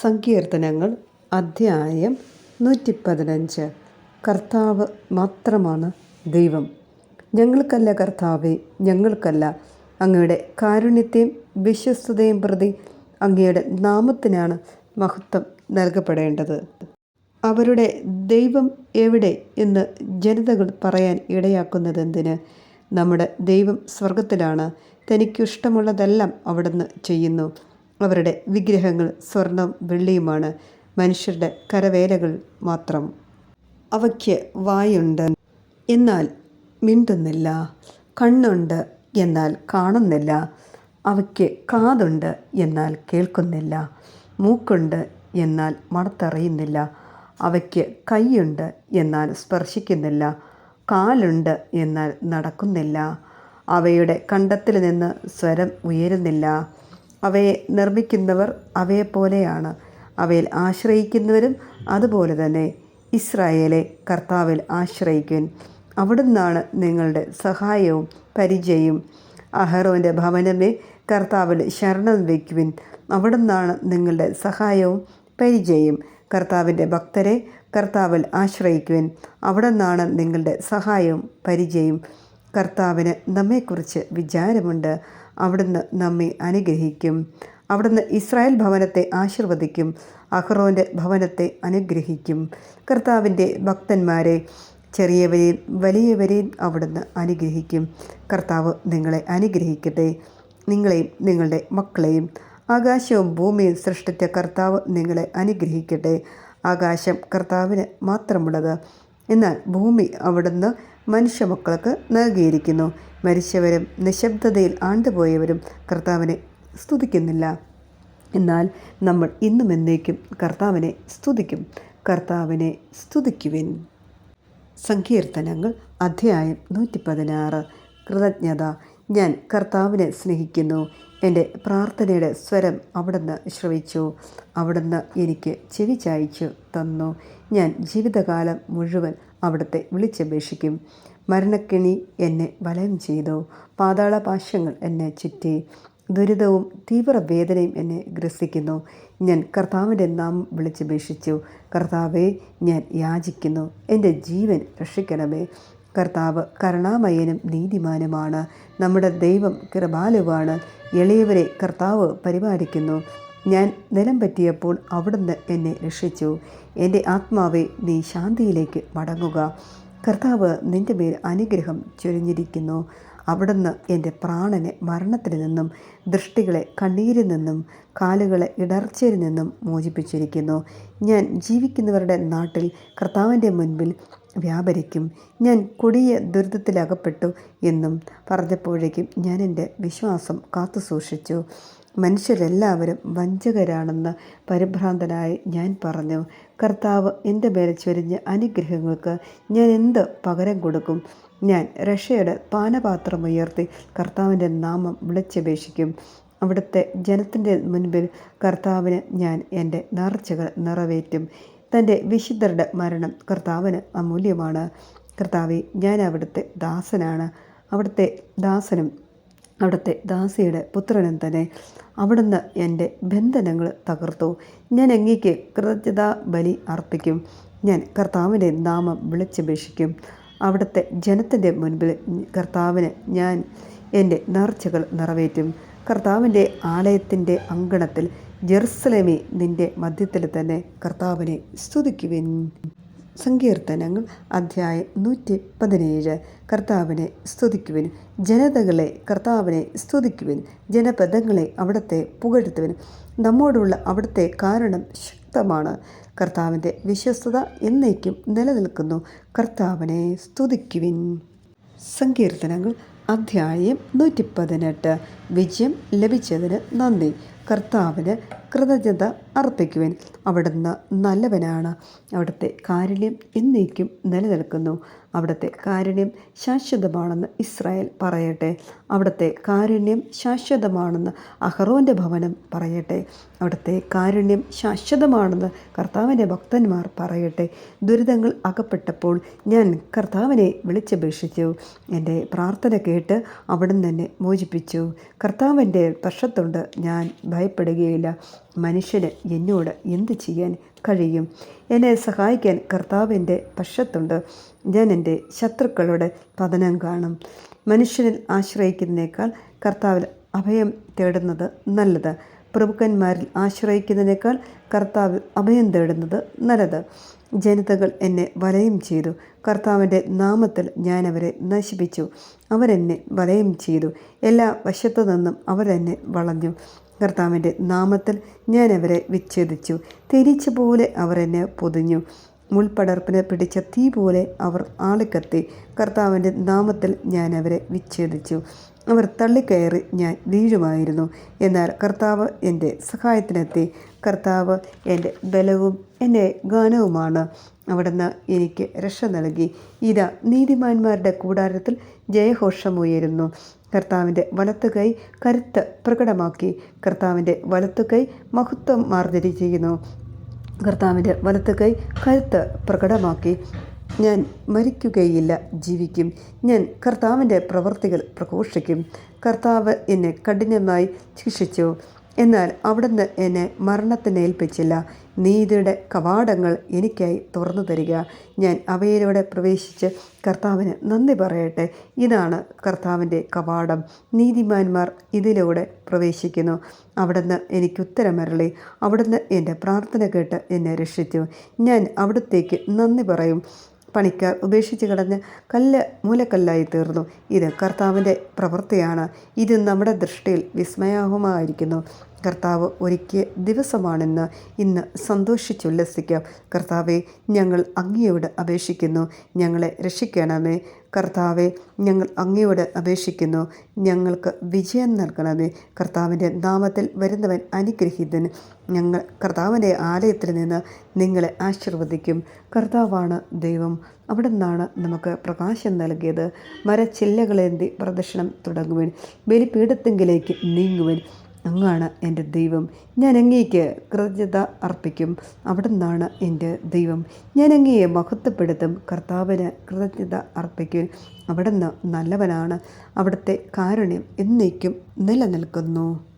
സങ്കീർത്തനങ്ങൾ അധ്യായം നൂറ്റി പതിനഞ്ച് കർത്താവ് മാത്രമാണ് ദൈവം. ഞങ്ങൾക്കല്ല കർത്താവെ ഞങ്ങൾക്കല്ല. അങ്ങയുടെ കാരുണ്യത്തെയും വിശ്വസ്തതയും പ്രതി അങ്ങയുടെ നാമത്തിനാണ് മഹത്വം നൽകപ്പെടേണ്ടത്. അവരുടെ ദൈവം എവിടെ എന്ന് ജനതകൾ പറയാൻ ഇടയാക്കുന്നതെന്തിന്? നമ്മുടെ ദൈവം സ്വർഗത്തിലാണ് തനിക്കിഷ്ടമുള്ളതെല്ലാം അവിടുന്ന് ചെയ്യുന്നു. അവരുടെ വിഗ്രഹങ്ങൾ സ്വർണം വെള്ളിയുമാണ്. മനുഷ്യരുടെ കരവേലകൾ മാത്രം. അവയ്ക്ക് വായുണ്ട്. എന്നാൽ മിണ്ടുന്നില്ല. കണ്ണുണ്ട് എന്നാൽ കാണുന്നില്ല. അവയ്ക്ക് കാതുണ്ട് എന്നാൽ കേൾക്കുന്നില്ല. മൂക്കുണ്ട് എന്നാൽ മണത്തറിയുന്നില്ല. അവയ്ക്ക് കൈയുണ്ട് എന്നാൽ സ്പർശിക്കുന്നില്ല. കാലുണ്ട് എന്നാൽ നടക്കുന്നില്ല. അവയുടെ കണ്ടത്തിൽ നിന്ന് സ്വരം ഉയരുന്നില്ല. അവയെ നിർമ്മിക്കുന്നവർ അവയെപ്പോലെയാണ്. അവയിൽ ആശ്രയിക്കുന്നവരും അതുപോലെ തന്നെ ഇസ്രായേലെ കർത്താവിൽ ആശ്രയിക്കുവിൻ. അവിടുന്നാണ് നിങ്ങളുടെ സഹായവും പരിചയവും. അഹറോന്റെ ഭവനമേ കർത്താവിൽ ശരണം വയ്ക്കുവിൻ. അവിടുന്നാണ് നിങ്ങളുടെ സഹായവും പരിചയം കർത്താവിന്റെ ഭക്തരെ കർത്താവിൽ ആശ്രയിക്കുവിൻ. അവിടുന്നാണ് നിങ്ങളുടെ സഹായവും പരിചയം കർത്താവിന് നമ്മെക്കുറിച്ച് വിചാരമുണ്ട്. അവിടുന്ന് നമ്മെ അനുഗ്രഹിക്കും. അവിടുന്ന് ഇസ്രായേൽ ഭവനത്തെ ആശീർവദിക്കും. അഹ്റോന്റെ ഭവനത്തെ അനുഗ്രഹിക്കും. കർത്താവിന്റെ ഭക്തന്മാരെ ചെറിയവരെയും വലിയവരെയും അവിടുന്ന് അനുഗ്രഹിക്കും. കർത്താവ് നിങ്ങളെ അനുഗ്രഹിക്കട്ടെ. നിങ്ങളെയും നിങ്ങളുടെ മക്കളെയും. ആകാശവും ഭൂമിയും സൃഷ്ടിച്ച കർത്താവ് നിങ്ങളെ അനുഗ്രഹിക്കട്ടെ. ആകാശം കർത്താവിന് മാത്രമുള്ളത്. എന്നാൽ ഭൂമി അവിടുന്ന് മനുഷ്യമക്കൾക്ക് നൽകിയിരിക്കുന്നു. മരിച്ചവരും നിശബ്ദതയിൽ ആണ്ടുപോയവരും കർത്താവിനെ സ്തുതിക്കുന്നില്ല. എന്നാൽ നമ്മൾ ഇന്നും എന്നേക്കും കർത്താവിനെ സ്തുതിക്കും. കർത്താവിനെ സ്തുതിക്കുവിൻ. സങ്കീർത്തനങ്ങൾ അധ്യായം നൂറ്റി പതിനാറ് കൃതജ്ഞത ഞാൻ കർത്താവിനെ സ്നേഹിക്കുന്നു. എന്റെ പ്രാർത്ഥനയുടെ സ്വരം അവിടുന്ന് ശ്രവിച്ചു. അവിടുന്ന് എനിക്ക് ചെവി ചായച്ചു തന്നു. ഞാൻ ജീവിതകാലം മുഴുവൻ അവിടുത്തെ വിളിച്ചപേക്ഷിക്കും. മരണക്കിണി എന്നെ വലയം ചെയ്തു. പാതാളപാശങ്ങൾ എന്നെ ചുറ്റി. ദുരിതവും തീവ്രവേദനയും എന്നെ ഗ്രസിക്കുന്നു. ഞാൻ കർത്താവിന്റെ നാമം വിളിച്ചപേക്ഷിച്ചു. കർത്താവെ ഞാൻ യാചിക്കുന്നു. എന്റെ ജീവൻ രക്ഷിക്കണമേ. കർത്താവ് കരുണാമയനും നീതിമാനുമാണ്. നമ്മുടെ ദൈവം കൃപാലുവാണ്. എളിയവരെ കർത്താവ് പരിപാലിക്കുന്നു. ഞാൻ നിലം പറ്റിയപ്പോൾ അവിടുന്ന് എന്നെ രക്ഷിച്ചു. എന്റെ ആത്മാവെ നീ ശാന്തിയിലേക്ക് മടങ്ങുക. കർത്താവ് നിന്റെ മേൽ അനുഗ്രഹം ചൊരിഞ്ഞിരിക്കുന്നു. അവിടുന്ന് എന്റെ പ്രാണനെ മരണത്തിൽ നിന്നും ദൃഷ്ടികളെ കണ്ണീരിൽ നിന്നും കാലുകളെ ഇടർച്ചയിൽ നിന്നും മോചിപ്പിച്ചിരിക്കുന്നു. ഞാൻ ജീവിക്കുന്നവരുടെ നാട്ടിൽ കർത്താവിന്റെ മുൻപിൽ വ്യാപരിക്കും. ഞാൻ കൊടിയ ദുരിതത്തിലകപ്പെട്ടു എന്നും പറഞ്ഞപ്പോഴേക്കും ഞാൻ എന്റെ വിശ്വാസം കാത്തു സൂക്ഷിച്ചു മനുഷ്യരെല്ലാവരും വഞ്ചകരാണെന്ന് പരിഭ്രാന്തനായി ഞാൻ പറഞ്ഞു. കർത്താവ് എന്റെ മേലെ ചൊരിഞ്ഞ അനുഗ്രഹങ്ങൾക്ക് ഞാൻ എന്ത് പകരം കൊടുക്കും? ഞാൻ റഷ്യയുടെ പാനപാത്രം ഉയർത്തി കർത്താവിന്റെ നാമം വിളിച്ചപേക്ഷിക്കും. അവിടുത്തെ ജനത്തിന്റെ മുൻപിൽ കർത്താവിന് ഞാൻ എന്റെ നേർച്ചകൾ നിറവേറ്റും. തന്റെ വിശുദ്ധരുടെ മരണം കർത്താവിന് അമൂല്യമാണ്. കർത്താവെ ഞാൻ അവിടുത്തെ ദാസനാണ്. അവിടുത്തെ ദാസനും അവിടുത്തെ ദാസിയുടെ പുത്രനും തന്നെ. അവിടുന്ന് എന്റെ ബന്ധനങ്ങൾ തകർത്തു. ഞാൻ അങ്ങേക്ക് കൃതജ്ഞതാ ബലി അർപ്പിക്കും. ഞാൻ കർത്താവിന്റെ നാമം വിളിച്ചപേക്ഷിക്കും. അവിടുത്തെ ജനത്തിന്റെ മുൻപിൽ കർത്താവിന് ഞാൻ എന്റെ നേർച്ചകൾ നിറവേറ്റും. കർത്താവിന്റെ ആലയത്തിന്റെ അങ്കണത്തിൽ ജെറുസലേമി നിന്റെ മധ്യത്തിൽ തന്നെ കർത്താവിനെ സ്തുതിക്കുവിൻ. സങ്കീർത്തനങ്ങൾ അധ്യായം നൂറ്റി പതിനേഴ് കർത്താവിനെ സ്തുതിക്കുവിൻ. ജനതകളെ കർത്താവിനെ സ്തുതിക്കുവിൻ. ജനപദങ്ങളെ അവിടുത്തെ പുകഴ്ത്തുവിൻ. നമ്മോടുള്ള അവിടുത്തെ കാരണം ശക്തമാണ്. കർത്താവിന്റെ വിശ്വസ്തത എന്നേക്കും നിലനിൽക്കുന്നു. കർത്താവിനെ സ്തുതിക്കുവിൻ. സങ്കീർത്തനങ്ങൾ അധ്യായം നൂറ്റി പതിനെട്ട് വിജയം ലഭിച്ചതിന് നന്ദി. കർത്താവിന് കൃതജ്ഞത അർപ്പിക്കുവാൻ. അവിടുന്ന് നല്ലവനാണ്. അവിടുത്തെ കാരുണ്യം എന്നേക്കും നിലനിൽക്കുന്നു. അവിടുത്തെ കാരുണ്യം ശാശ്വതമാണെന്ന് ഇസ്രായേൽ പറയട്ടെ. അവിടുത്തെ കാരുണ്യം ശാശ്വതമാണെന്ന് അഹറോന്റെ ഭവനം പറയട്ടെ. അവിടുത്തെ കാരുണ്യം ശാശ്വതമാണെന്ന് കർത്താവിന്റെ ഭക്തന്മാർ പറയട്ടെ. ദുരിതങ്ങൾ അകപ്പെട്ടപ്പോൾ ഞാൻ കർത്താവിനെ വിളിച്ചപേക്ഷിച്ചു. എന്റെ പ്രാർത്ഥന കേട്ട് അവിടുന്ന് തന്നെ മോചിപ്പിച്ചു. കർത്താവിന്റെ പക്ഷത്തുണ്ട് ഞാൻ ഭയപ്പെടുകയില്ല. മനുഷ്യന് എന്നോട് എന്ത് ചെയ്യാൻ കഴിയും? എന്നെ സഹായിക്കാൻ കർത്താവിന്റെ പക്ഷത്തുണ്ട്. ഞാൻ എന്റെ ശത്രുക്കളുടെ പതനം കാണും. മനുഷ്യനിൽ ആശ്രയിക്കുന്നതിനേക്കാൾ കർത്താവിൽ അഭയം തേടുന്നത് നല്ലത്. പ്രഭുക്കന്മാരിൽ ആശ്രയിക്കുന്നതിനേക്കാൾ കർത്താവിൽ അഭയം തേടുന്നത് നല്ലത്. ജനതകൾ എന്നെ വലയം ചെയ്തു. കർത്താവിന്റെ നാമത്തിൽ ഞാൻ അവരെ നശിപ്പിച്ചു. അവരെന്നെ വലയം ചെയ്തു. എല്ലാ വശത്തു നിന്നും അവരെന്നെ വളഞ്ഞു. കർത്താവിന്റെ നാമത്തിൽ ഞാൻ അവരെ വിച്ഛേദിച്ചു. തിരിച്ച പോലെ അവർ എന്നെ പൊതിഞ്ഞു. മുൾപടർപ്പിനെ പിടിച്ച തീ പോലെ അവർ ആളിക്കത്തി. കർത്താവിന്റെ നാമത്തിൽ ഞാൻ അവരെ വിച്ഛേദിച്ചു. അവർ തള്ളിക്കയറി ഞാൻ വീഴുമായിരുന്നു. എന്നാൽ കർത്താവ് എന്റെ സഹായത്തിനെത്തി. കർത്താവ് എന്റെ ബലവും എന്റെ ഗാനവുമാണ്. അവിടുന്ന് എനിക്ക് രക്ഷ നൽകി. ഇതാ നീതിമാന്മാരുടെ കൂടാരത്തിൽ ജയഘോഷമുയരുന്നു കർത്താവിന്റെ വലത്തു കൈ കരുത്ത് പ്രകടമാക്കി. കർത്താവിന്റെ വലത്തു കൈ മഹത്വം മാർജരി ചെയ്യുന്നു. കർത്താവിന്റെ വലത്തുകൈ കരുത്ത് പ്രകടമാക്കി. ഞാൻ മരിക്കുകയില്ല ജീവിക്കും. ഞാൻ കർത്താവിന്റെ പ്രവർത്തികൾ പ്രഘോഷിക്കും. കർത്താവ് എന്നെ കഠിനമായി ശിക്ഷിച്ചു. എന്നാൽ അവിടുന്ന് എന്നെ മരണത്തിന് ഏൽപ്പിച്ചില്ല നീതിയുടെ കവാടങ്ങൾ എനിക്കായി തുറന്നു തരിക. ഞാൻ അവയിലൂടെ പ്രവേശിച്ച് കർത്താവിന് നന്ദി പറയട്ടെ. ഇതാണ് കർത്താവിന്റെ കവാടം. നീതിമാന്മാർ ഇതിലൂടെ പ്രവേശിക്കുന്നു. അവിടുന്ന് എനിക്ക് ഉത്തരമരളി. അവിടുന്ന് എന്റെ പ്രാർത്ഥന കേട്ട് എന്നെ രക്ഷിച്ചു. ഞാൻ അവിടത്തേക്ക് നന്ദി പറയും. പണിക്കാർ ഉപേക്ഷിച്ച് കടഞ്ഞ് കല്ല് മൂലക്കല്ലായി തീർന്നു. ഇത് കർത്താവിന്റെ പ്രവൃത്തിയാണ്. ഇത് നമ്മുടെ ദൃഷ്ടിയിൽ വിസ്മയാഹമായിരിക്കുന്നു. കർത്താവ് ഒരുക്കിയ ദിവസമാണെന്ന് ഇന്ന് സന്തോഷിച്ചുല്ലസിക്കാം കർത്താവെ ഞങ്ങൾ അങ്ങയോട് അപേക്ഷിക്കുന്നു. ഞങ്ങളെ രക്ഷിക്കണമേ. കർത്താവെ ഞങ്ങൾ അങ്ങയോട് അപേക്ഷിക്കുന്നു. ഞങ്ങൾക്ക് വിജയം നൽകണമേ. കർത്താവിന്റെ നാമത്തിൽ വരുന്നവൻ അനുഗ്രഹീതൻ. ഞങ്ങൾ കർത്താവിന്റെ ആലയത്തിൽ നിന്ന് നിങ്ങളെ ആശീർവദിക്കും. കർത്താവാണ് ദൈവം. അവിടെ നിന്നാണ് നമുക്ക് പ്രകാശം നൽകിയത്. മരച്ചില്ലകളേന്തി പ്രദർശനം തുടങ്ങുവൻ. ബലിപീഠത്തെങ്കിലേക്ക് നീങ്ങുവൻ. അങ്ങാണ് എന്റെ ദൈവം. ഞാൻ അങ്ങേക്ക് കൃതജ്ഞത അർപ്പിക്കും. അവിടെ നിന്നാണ് എന്റെ ദൈവം. ഞാൻ അങ്ങയെ മഹത്വപ്പെടുത്തും. കർത്താവിന് കൃതജ്ഞത അർപ്പിക്കും അവിടെ നിന്ന് നല്ലവനാണ്. അവിടുത്തെ കാരുണ്യം എന്നേക്കും നിലനിൽക്കുന്നു.